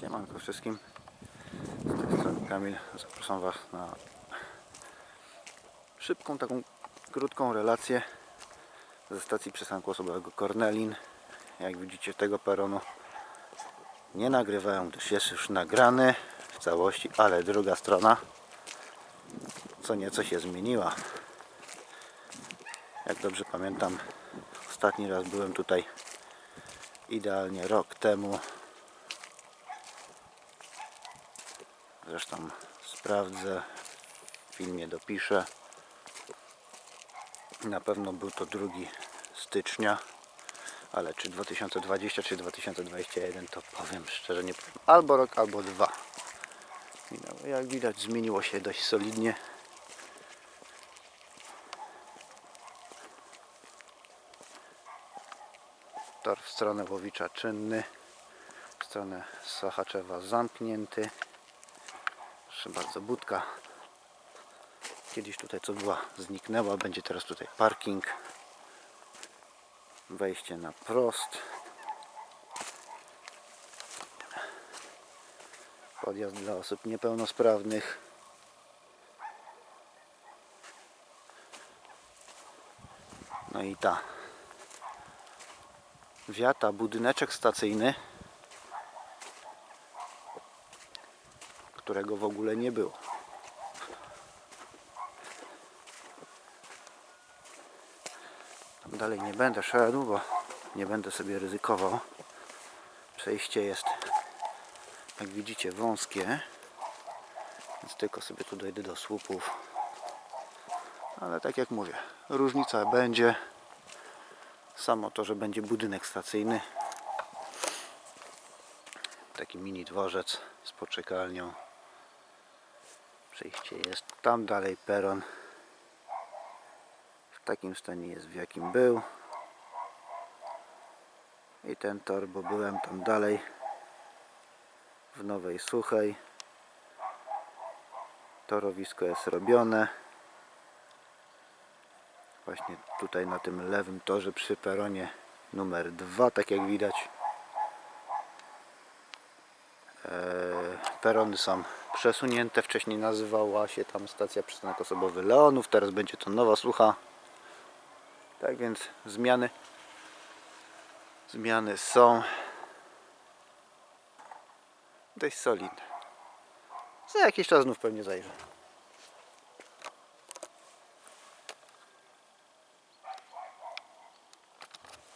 Siemanko wszystkim. Z tej strony Kamil. Zapraszam Was na szybką, taką krótką relację ze stacji przystanku osobowego Kornelin. Jak widzicie tego peronu nie nagrywałem, gdyż jest już nagrany w całości, ale druga strona co nieco się zmieniła. Jak dobrze pamiętam, ostatni raz byłem tutaj idealnie rok temu. Zresztą sprawdzę, w filmie dopiszę. Na pewno był to 2 stycznia, ale czy 2020 czy 2021 to powiem szczerze nie powiem. Albo rok, albo dwa. Minęło. Jak widać zmieniło się dość solidnie. Tor w stronę Łowicza czynny, w stronę Sochaczewa zamknięty. Proszę bardzo, budka kiedyś tutaj co była zniknęła, będzie teraz tutaj parking. Wejście na prost. Podjazd dla osób niepełnosprawnych. No i ta wiata, budyneczek stacyjny, którego w ogóle nie było. Tam dalej nie będę szedł, bo nie będę sobie ryzykował. Przejście jest, jak widzicie, wąskie, więc tylko sobie tu dojdę do słupów. Ale tak jak mówię, różnica będzie. Samo to, że będzie budynek stacyjny. Taki mini dworzec z poczekalnią. Przejście jest tam dalej peron. W takim stanie jest w jakim był. I ten tor, bo byłem tam dalej w Nowej Suchej. Torowisko jest robione właśnie tutaj na tym lewym torze przy peronie numer 2 tak jak widać Eee, perony są przesunięte wcześniej nazywała się tam stacja przystanek osobowy Leonów teraz będzie to nowa słucha. Tak więc zmiany zmiany są dość solidne. Za jakiś czas znów pewnie zajrzę